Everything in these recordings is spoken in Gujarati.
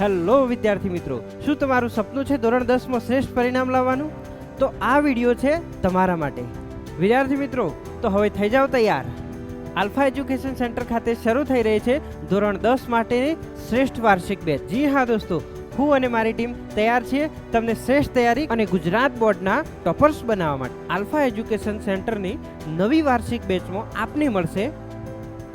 હેલો વિદ્યાર્થી મિત્રો, શું તમારું સપનું છે ધોરણ દસમાં શ્રેષ્ઠ પરિણામ લાવવાનું? તો આ વીડિયો છે તમારા માટે. વિદ્યાર્થી મિત્રો, તો હવે થઈ જાઓ તૈયાર. આલ્ફા એજ્યુકેશન સેન્ટર ખાતે શરૂ થઈ રહી છે ધોરણ દસ માટેની શ્રેષ્ઠ વાર્ષિક બેચ. જી હા દોસ્તો, હું અને મારી ટીમ તૈયાર છીએ તમને શ્રેષ્ઠ તૈયારી અને ગુજરાત બોર્ડના ટોપર્સ બનાવવા માટે. આલ્ફા એજ્યુકેશન સેન્ટરની નવી વાર્ષિક બેચમાં આપને મળશે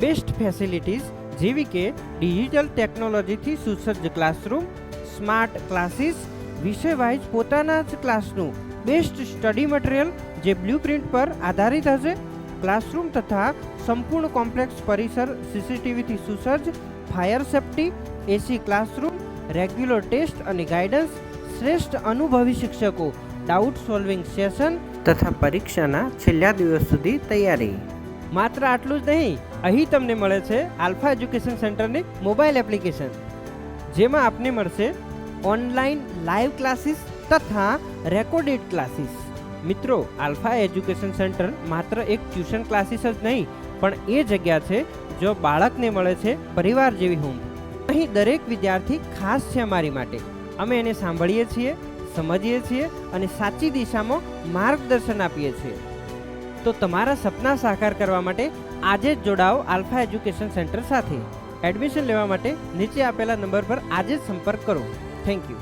બેસ્ટ ફેસિલિટીઝ જેવી કે ડિજિટલ ટેકનોલોજીથી સુસજ્જ ક્લાસરૂમ, સ્માર્ટ ક્લાસીસ વિષય વાઇઝ પોતાના જ ક્લાસનું, બેસ્ટ સ્ટડી મટીરિયલ જે બ્લુપ્રિન્ટ પર આધારિત હશે. ક્લાસરૂમ તથા સંપૂર્ણ કોમ્પ્લેક્સ પરિસર સીસીટીવીથી સુસજ્જ, fire safety, AC classroom, regular test અને ગાઈડન્સ, શ્રેષ્ઠ અનુભવી શિક્ષકો, ડાઉટ સોલ્વિંગ સેશન તથા પરીક્ષાના છેલ્લા દિવસ સુધી તૈયારી. માત્ર આટલું જ નહીં અહીં તમને મળે છે આલ્ફા એજ્યુકેશન સેન્ટરની મોબાઈલ એપ્લિકેશન, જેમાં આપને મળશે ઓનલાઈન લાઈવ ક્લાસીસ તથા રેકોર્ડેડ ક્લાસીસ. મિત્રો, આલ્ફા એજ્યુકેશન સેન્ટર માત્ર એક ટ્યુશન ક્લાસીસ જ નહીં, પણ એ જગ્યા છે જો બાળકને મળે છે પરિવાર જેવી હોમ અહીં દરેક વિદ્યાર્થી ખાસ છે અમારી માટે. અમે એને સાંભળીએ છીએ, સમજીએ છીએ અને સાચી દિશામાં માર્ગદર્શન આપીએ છીએ. તો તમારા સપના સાકાર કરવા માટે આજે જ જોડાઓ આલ્ફા એજ્યુકેશન સેન્ટર સાથે. એડમિશન લેવા માટે નીચે આપેલા નંબર પર આજે જ સંપર્ક કરો. Thank you